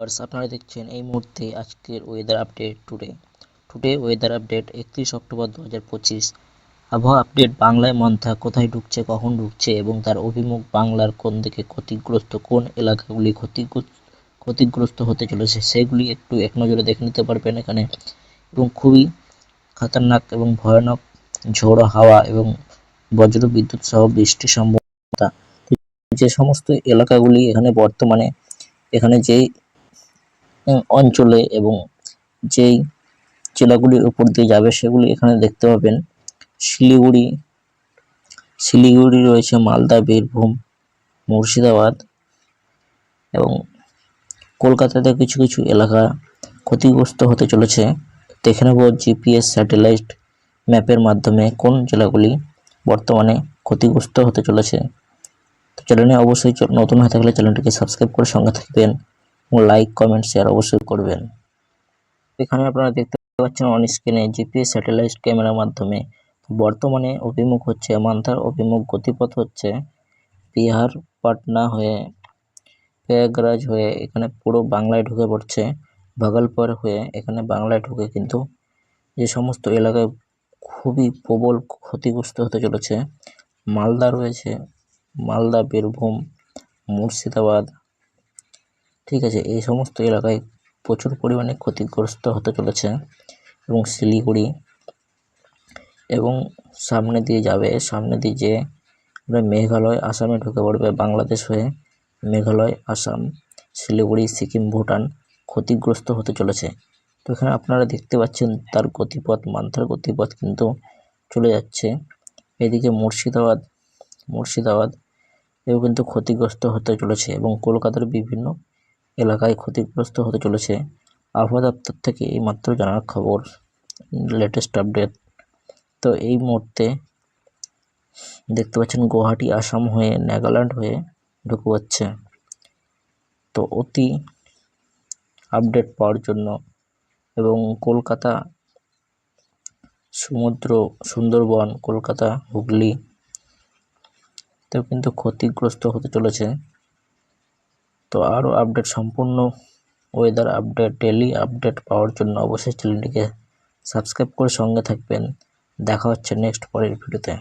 আপনারা দেখছেন এই মুহূর্তে আজকের weather update today today weather update একত্রিশ অক্টোবর দু হাজার পঁচিশ। আবহাওয়া আপডেট বাংলায় মন্থা কোথায় ঢুকছে, কখন ঢুকছে এবং তার অভিমুখ বাংলার কোন দিকে ক্ষতিগ্রস্ত, কোন এলাকাগুলি ক্ষতিগ্রস্ত ক্ষতিগ্রস্ত হতে চলেছে সেগুলি একটু এক নজরে দেখে নিতে পারবেন এখানে। এবং খুবই খতরনাক এবং ভয়ানক ঝোড়ো হাওয়া এবং বজ্র বিদ্যুৎ সহ বৃষ্টির সম্ভাবনা। যে সমস্ত এলাকাগুলি এখানে বর্তমানে, এখানে যেই অঞ্চলে এবং যেই জেলাগুলির উপর দিয়ে যাবে সেগুলি এখানে দেখতে পাবেন। শিলিগুড়ি শিলিগুড়ি রয়েছে মালদা, বীরভূম, মুর্শিদাবাদ এবং কলকাতাতে কিছু কিছু এলাকা ক্ষতিগ্রস্ত হতে চলেছে। দেখে নেব জিপিএস স্যাটেলাইট ম্যাপের মাধ্যমে কোন জেলাগুলি বর্তমানে ক্ষতিগ্রস্ত হতে চলেছে। তো চ্যানেলে অবশ্যই নতুন হয়ে থাকলে চ্যানেলটিকে সাবস্ক্রাইব করে সঙ্গে থাকবেন। লাইক কমেন্ট শেয়ার অবশ্যই করবেন। এখানে আপনারা দেখতে পাচ্ছেন অন স্ক্রিনে জিপিএস স্যাটেলাইট ক্যামেরার মাধ্যমে বর্তমানে অভিমুখ হচ্ছে, মান্থার অভিমুখ গতিপথ হচ্ছে বিহার, পাটনা হয়ে প্রয়াগরাজ হয়ে এখানে পুরো বাংলায় ঢুকে পড়ছে। ভাগলপুর হয়ে এখানে বাংলায় ঢুকে কিন্তু যে সমস্ত এলাকায় খুবই প্রবল ক্ষতিগ্রস্ত হতে চলেছে। মালদা রয়েছে, মালদা, বীরভূম, মুর্শিদাবাদ ঠিক আছে, এই সমস্ত এলাকায় প্রচুর পরিমাণে ক্ষতিগ্রস্ত হতে চলেছে এবং শিলিগুড়ি এবং সামনে দিয়ে যাবে, সামনে দিয়ে যে মেঘালয়, আসামে ঢুকে পড়বে, বাংলাদেশ হয়ে মেঘালয়, আসাম, শিলিগুড়ি, সিকিম, ভুটান ক্ষতিগ্রস্ত হতে চলেছে। তো এখানে আপনারা দেখতে পাচ্ছেন তার গতিপথ, মান্থার গতিপথ কিন্তু চলে যাচ্ছে। এদিকে মুর্শিদাবাদ মুর্শিদাবাদ এও কিন্তু ক্ষতিগ্রস্ত হতে চলেছে এবং কলকাতার বিভিন্ন এলাকায় ক্ষতিগ্রস্ত হতে চলেছে। আবহাওয়া দপ্তর থেকে এই মাত্র জানার খবর লেটেস্ট আপডেট তো এই মুহূর্তে দেখতে পাচ্ছেন, গুয়াহাটি, আসাম হয়ে নাগাল্যান্ড হয়ে ঢুকে যাচ্ছে। তো অতি আপডেট পাওয়ার জন্য এবং কলকাতা, সমুদ্র, সুন্দরবন, কলকাতা, হুগলি, তেও কিন্তু ক্ষতিগ্রস্ত হতে চলেছে। তো আরও আপডেট সম্পূর্ণ ওয়েদার আপডেট ডেলি আপডেট পাওয়ার জন্য অবশ্যই চ্যানেলটিকে সাবস্ক্রাইব করে সঙ্গে থাকবেন। দেখা হচ্ছে নেক্সট পরের ভিডিওতে